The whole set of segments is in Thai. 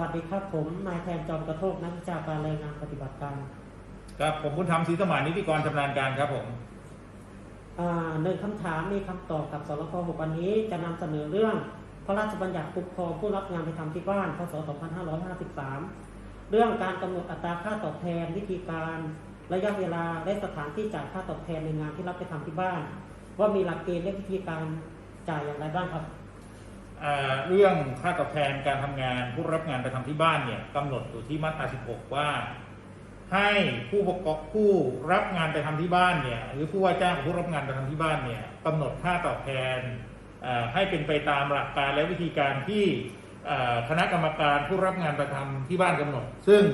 วัสดีครับผมนายแทนจอมกระโทกนักวิชาการรายงานปฏิบัติการครับผมคุณทำศรีสมานนิติกรชำนาญการครับผมอ่าหนึ่งคำถามมีคำตอบกับสรพ6วันนี้จะนำเสนอเรื่อง พระราชบัญญัติคุ้มครองผู้รับงานไปทำที่บ้านพศ 2553 เรื่องการกำหนดอัตราค่าตอบแทนวิธีการระยะเวลาและสถานที่จ่ายค่าตอบแทนในงานที่รับไปทำที่บ้าน ว่ามีหลักเกณฑ์และวิธีการจ่ายอย่างไรบ้างครับอ่า เรื่องค่าตอบแทนการทำงานผู้รับงานไปทำที่บ้านเนี่ยกำหนดอยู่ที่มาตรา 16 ว่า ให้ผู้ประกอบผู้รับงานไปทำที่บ้านเนี่ยหรือผู้ว่าจ้างผู้รับงานไปทำที่บ้านเนี่ยกำหนดค่าตอบแทนให้เป็นไปตามหลักการและวิธีการที่คณะกรรมการผู้รับงานไปทำที่บ้านกำหนด ซึ่ง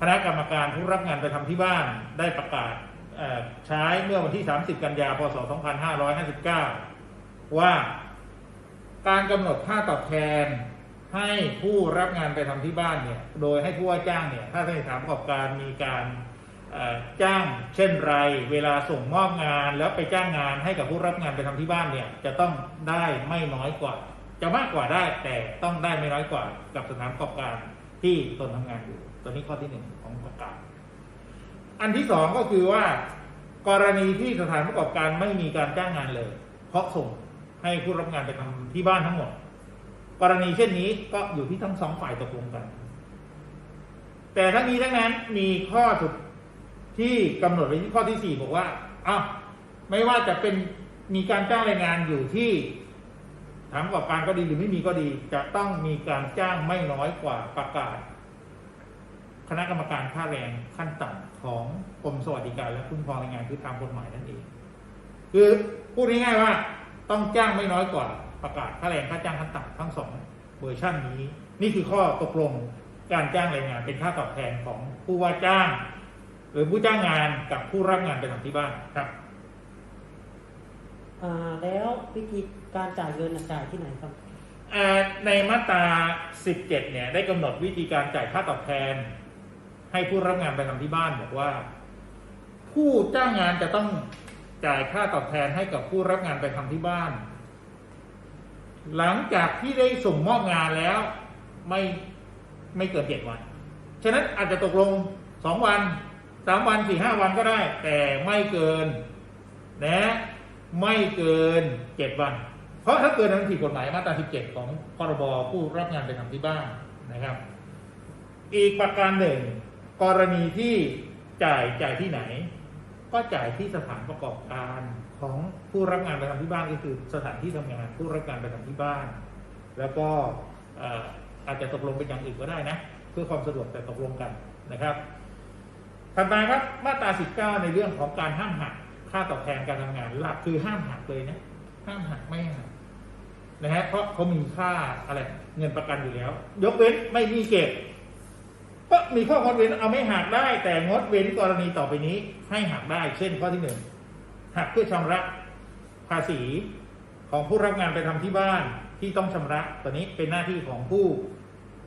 คณะกรรมการผู้รับงานไปทำที่บ้านได้ประกาศใช้เมื่อวันที่ 30 กันยา พศ 2559 ว่า การกำหนดค่าตอบแทน ให้ผู้รับงานไปทำที่บ้านเนี่ยโดยให้ผู้ว่าจ้างเนี่ยถ้าสถานประกอบการมีการจ้างเช่นไร เวลาส่งมอบงานแล้วไปจ้างงานให้กับผู้รับงานไปทำที่บ้านเนี่ยจะต้องได้ไม่น้อยกว่า จะมากกว่าได้แต่ต้องได้ไม่น้อยกว่า กับสถานประกอบการที่ตนทำงานอยู่ตัวนี้ข้อที่หนึ่งของประกาศอันที่สองก็คือว่า กรณีที่สถานประกอบการไม่มีการจ้างงานเลย เพราะส่ง ให้ผู้รับงานไปทำที่บ้านทั้งหมด กรณีเช่นนี้ก็อยู่ที่ทั้งสองฝ่ายตกลงกัน แต่ทั้งนี้ทั้งนั้นมีข้อสุดที่กำหนดไว้ที่ข้อที่สี่บอกว่าอ้าวไม่ว่าจะเป็นมีการจ้างแรงงานอยู่ที่ถานประกอบการก็ดีหรือไม่มีก็ดี จะต้องมีการจ้างไม่น้อยกว่าประกาศ คณะกรรมการค่าแรงขั้นต่ำของกรมสวัสดิการและคุ้มครองแรงงานคือตามกฎหมายนั่นเอง คือพูดง่ายๆว่า ต้องจ้างไม่น้อยกว่าประกาศค่าแรงค่าจ้างขั้นต่ำทั้งสองเวอร์ชันนี้ นี่คือข้อตกลงการจ้างแรงงานเป็นค่าตอบแทนของผู้ว่าจ้าง หรือผู้จ้างงานกับผู้รับงานไปทำที่บ้านครับอ่าแล้ววิธีการจ่ายเงินน่ะจ่ายที่ไหนครับอ่าในมาตรา 17 เนี่ย ได้กำหนดวิธีการจ่ายค่าตอบแทน ให้ผู้รับงานไปทำที่บ้านบอกว่า ผู้จ้างงานจะต้อง จ่ายค่าตอบแทนให้กับผู้รับงานไปทำที่บ้าน หลังจากที่ได้ส่งมอบงานแล้ว ไม่ไม่เกินเจ็ดวัน ฉะนั้นอาจจะตกลงสองวันสามวันสี่ห้าวันก็ได้ แต่ไม่เกินนะไม่เกินเจ็ดวัน เพราะถ้าเกินนั้นผิดกฎหมายมาตรา17ของพรบผู้รับงานไปทำที่บ้านนะครับ อีกประการหนึ่ง กรณีที่จ่ายจ่ายที่ไหน ก็จ่ายที่สถานประกอบการของผู้รับงานไปทำที่บ้านก็คือสถานที่ทำงานผู้รับงานไปทำที่บ้าน แล้วก็อาจจะตกลงเป็นอย่างอื่นก็ได้นะ เพื่อความสะดวกแต่ตกลงกันนะครับถัดมาครับมาตรา 19 ในเรื่องของการห้ามหักค่าตอบแทนการทำงานหลักคือห้ามหักเลยนะห้ามหักไม่ห้หักนะฮะเพราะเขามีค่าอะไรเงินประกันอยู่แล้ว ยกเว้นไม่มีเก็บ ก็มีข้องดเว้นเอาไม่หักได้ แต่งดเว้นกรณีต่อไปนี้ ให้หักได้ เช่นข้อที่หนึ่งหักเพื่อชำระภาษีของผู้รับงานไปทำที่บ้านที่ต้องชำระตัวนี้เป็นหน้าที่ของผู้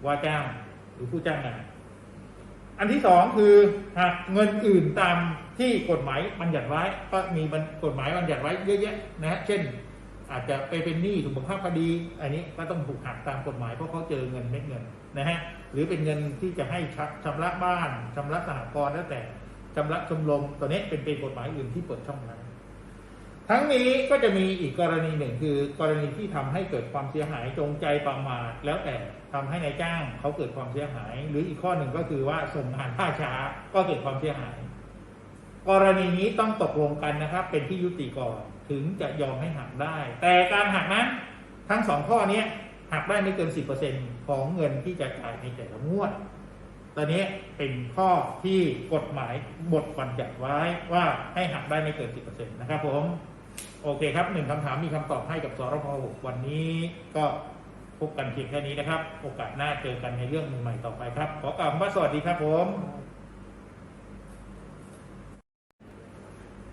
ว่าจ้างหรือผู้จ้างงาน อันที่สองคือหากเงินอื่นตามที่กฎหมายบัญญัติไว้ก็มีกฎหมายบัญญัติไว้เยอะแยะนะฮะเช่น อาจจะไปเป็นหนี้ถูกบังคับคดี อันนี้ก็ต้องถูกหักตามกฎหมายเพราะเขาเจอเงินเม็ดเงินนะฮะหรือเป็นเงินที่จะให้ชำชำระบ้านชำระสหกรณ์แล้วแต่ชำระชมรมตัวนี้เป็นเป็นกฎหมายอื่นที่เปิดช่องนั้นทั้งนี้ก็จะมีอีกกรณีหนึ่งคือกรณีที่ทำให้เกิดความเสียหายจงใจประมาทแล้วแต่ทำให้ในายจ้างเขาเกิดความเสียหาย หรืออีกข้อหนึ่งก็คือว่าส่งงานล่าช้าก็เกิดความเสียหาย กรณีนี้ต้องตกลงกันนะครับ เป็นที่ยุติก่อนถึงจะยอมให้หักได้ แต่การหักนั้นทั้งสองข้อนี้หักได้ไม่เกิน 10%ของเงินที่จะจ่ายในแต่ละงวดตอนนี้เป็นข้อที่กฎหมายบทบัญญัติไว้ว่าให้หักได้ไม่เกิน 10%นะครับผม โอเคครับหนึ่งคำถามมีคำตอบให้กับสรพ6วันนี้ก็พบกันเพียงแค่นี้นะครับ โอกาสหน้าเจอกันในเรื่องใหม่ต่อไปครับ ขอกล่าวว่าสวัสดีครับผม